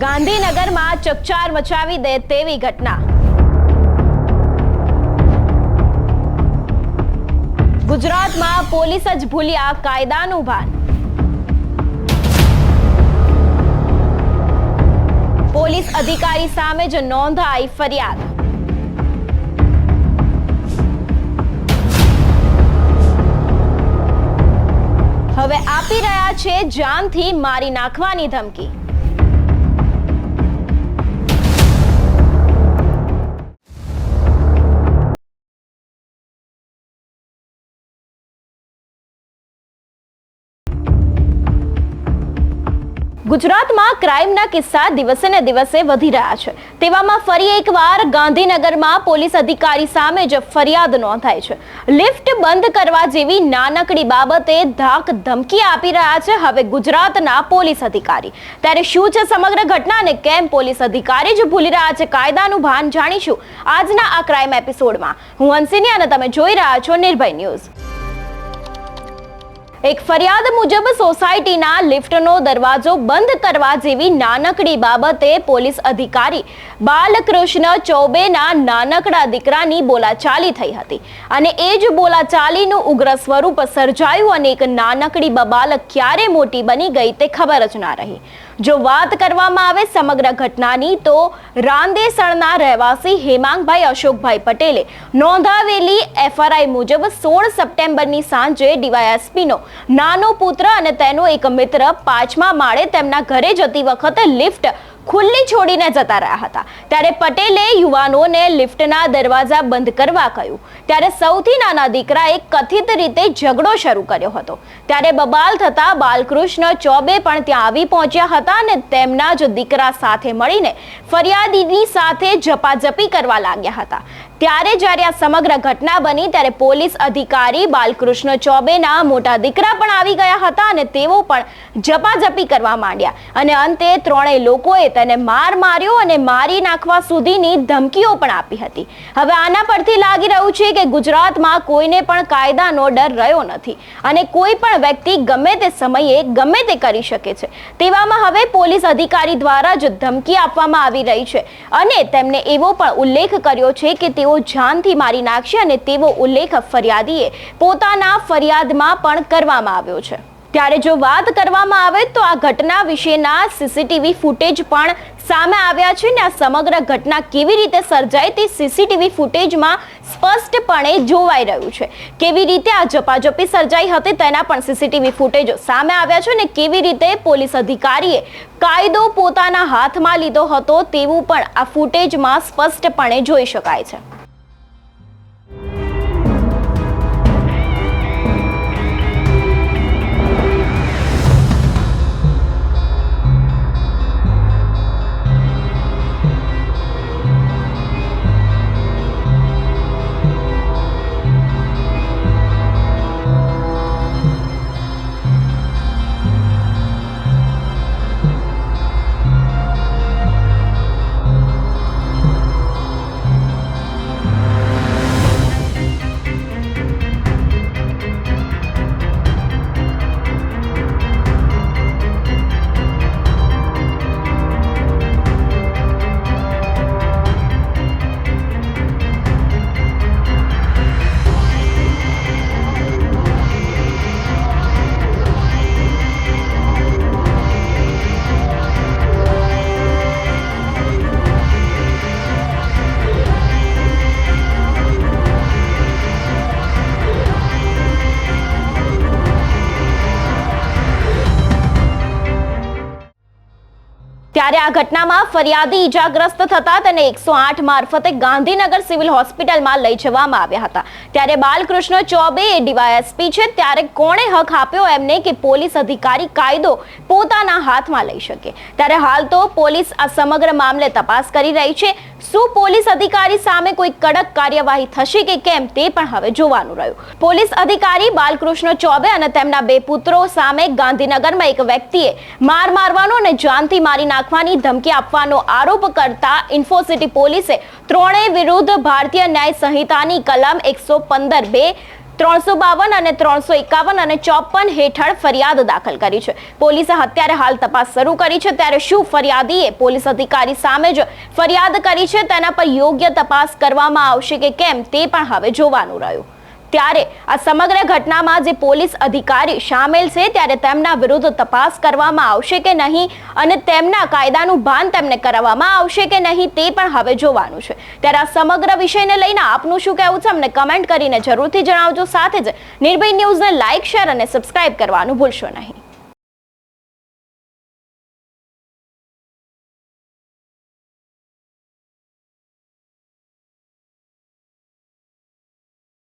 ગાંધીનગરમાં ચકચાર મચાવી દે તેવી ઘટના. ગુજરાતમાં પોલીસ જ ભૂલ્યા કાયદાનું ભાન. પોલીસ અધિકારી સામે જ નોંધાઈ ફરિયાદ. હવે આપી રહ્યા છે જાનથી મારી નાખવાની ધમકી. ગુજરાતમાં ક્રાઇમના કિસ્સા દિવસે ને દિવસે વધી રહ્યા છે. તેવામાં ફરી એકવાર ગાંધીનગરમાં પોલીસ અધિકારી સામે જ ફરિયાદ નોંધાઈ છે. લિફ્ટ બંધ કરવા જેવી નાનકડી બાબતે ધાક ધમકી આપી રહ્યા છે હવે ગુજરાતના પોલીસ અધિકારી. ત્યારે શું છે સમગ્ર ઘટના અને કેમ પોલીસ અધિકારી જ ભૂલી રહ્યા છે કાયદાનું ભાન જાણીશું આજના આ ક્રાઇમ એપિસોડમાં. હું હંસિની અને તમે જોઈ રહ્યા છો નિર્ભય ન્યૂઝ. એક ફરિયાદ મુજબ સોસાયટીના લિફ્ટનો દરવાજો બંધ કરવા જેવી નાનકડી બાબતે પોલીસ અધિકારી બાલકૃષ્ણ ચૌબેના નાનકડા દીકરાની બોલાચાલી થઈ હતી. અને એ જ બોલાચાલીનું ઉગ્ર સ્વરૂપ સર્જાયું અને એક નાનકડી બબાલક ક્યારે મોટી બની ગઈ તે ખબર જ ના રહી. જો વાત કરવામાં આવે સમગ્ર ઘટનાની, તો રાંદેસણના રહેવાસી હેમાંગભાઈ અશોકભાઈ પટેલે નોંધાવેલી એફઆરઆઈ મુજબ સોળ સપ્ટેમ્બરની સાંજે ડીવાયએસપીનો નાનો પુત્ર અને તેનો એક મિત્ર પાંચમા માળે તેમના ઘરે જતી વખતે લિફ્ટ ખુલ્લી છોડીને જતા રહ્યા હતા. ત્યારે પટેલે યુવાનોને લિફ્ટના દરવાજા બંધ કરવા કહ્યું. ત્યારે સૌથી નાના દીકરાએ કથિત રીતે ઝઘડો શરૂ કર્યો હતો. ત્યારે બબાલ થતા બાલકૃષ્ણ ચોબે પણ ત્યાં આવી પહોંચ્યા હતા અને તેમના જ દીકરા સાથે મળીને ફરિયાદીની સાથે ઝપાઝપી કરવા લાગ્યા હતા. ત્યારે જ્યારે આ સમગ્ર ઘટના બની ત્યારે પોલીસ અધિકારી બાલકૃષ્ણ ચોબેના મોટા દીકરા પણ આવી ગયા હતા અને તેઓ પણ ઝપાઝપી કરવા માંડ્યા. અને અંતે ત્રણેય લોકોએ તેને માર માર્યો અને મારી નાખવા સુધીની ધમકીઓ પણ આપી હતી. હવે આના પરથી લાગી રહ્યું છે કે ગુજરાતમાં કોઈને પણ કાયદાનો ડર રહ્યો નથી અને કોઈ પણ વ્યક્તિ ગમે તે સમયે ગમે તે કરી શકે છે. તેવામાં હવે પોલીસ અધિકારી દ્વારા જ ધમકી આપવામાં આવી રહી છે અને તેમને એવો પણ ઉલ્લેખ કર્યો છે કે તેઓ જાનથી મારી નાખશે અને તેવો ઉલ્લેખ ફરિયાદીએ પોતાના ફરિયાદમાં પણ કરવામાં આવ્યો છે. ત્યારે જો વાત કરવામાં આવે તો આ ઘટના વિશેના સીસીટીવી ફૂટેજ પણ સામે આવ્યા છે ને આ સમગ્ર ઘટના કેવી રીતે સર્જાઈ તે સીસીટીવી ફૂટેજમાં સ્પષ્ટપણે જોવાઈ રહ્યું છે. કેવી રીતે આ ઝપાઝપી સર્જાઈ હતી તેના પણ સીસીટીવી ફૂટેજો સામે આવ્યા છે ને કેવી રીતે પોલીસ અધિકારીએ કાયદો પોતાના હાથમાં લીધો હતો તેવું પણ આ ફૂટેજમાં સ્પષ્ટપણે જોઈ શકાય છે. ત્યારે આ ઘટનામાં ફરિયાદી ઈજાગ્રસ્ત થતા તેને એકસો આઠ મારફતે ગાંધીનગર સિવિલ હોસ્પિટલમાં લઈ જવામાં આવ્યા હતા. ત્યારે બાલકૃષ્ણ ચોબે એ ડીવાયએસપી છે, ત્યારે કોણે હક આપ્યો એમને કે પોલીસ અધિકારી કાયદો પોતાના હાથમાં લઈ શકે. ત્યારે હાલ તો પોલીસ આ સમગ્ર મામલે તપાસ કરી રહી છે. શું પોલીસ અધિકારી સામે કોઈ કડક કાર્યવાહી થશે કે કેમ તે પણ હવે જોવાનું રહ્યું. પોલીસ અધિકારી બાલકૃષ્ણ ચોબે અને તેમના બે પુત્રો સામે ગાંધીનગરમાં એક વ્યક્તિએ માર મારવાનો અને જાનથી મારી નાખવાની ધમકી આપવાનો આરોપ કરતા ઇન્ફોસિટી પોલીસે ત્રણેય વિરુદ્ધ ભારતીય ન્યાય સંહિતાની કલમ એકસો પંદર બે ત્રણસો બાવન અને ત્રણસો એકાવન અને ચોપન હેઠળ ફરિયાદ દાખલ કરી છે. પોલીસે અત્યારે હાલ તપાસ શરૂ કરી છે. ત્યારે શું ફરિયાદીએ પોલીસ અધિકારી સામે જ ફરિયાદ કરી છે? તેના પર યોગ્ય તપાસ કરવામાં આવશે કે કેમ? તે પણ હવે જોવાનું રહ્યું. ત્યારે આ સમગ્ર ઘટનામાં જે પોલીસ અધિકારી સામેલ છે, ત્યારે તેમના વિરુદ્ધ તપાસ કરવામાં આવશે કે નહીં અને તેમના કાયદાનું ભાન તેમને કરાવવામાં આવશે કે નહીં તે પણ હવે જોવાનું છે. ત્યારે આ સમગ્ર વિષયને લઈને આપનું શું કહેવું છે, અમને કમેન્ટ કરીને જરૂરથી જણાવજો. સાથે જ નિર્ભય ન્યૂઝને લાઇક, શેર અને સબસ્ક્રાઇબ કરવાનું ભૂલશો નહીં.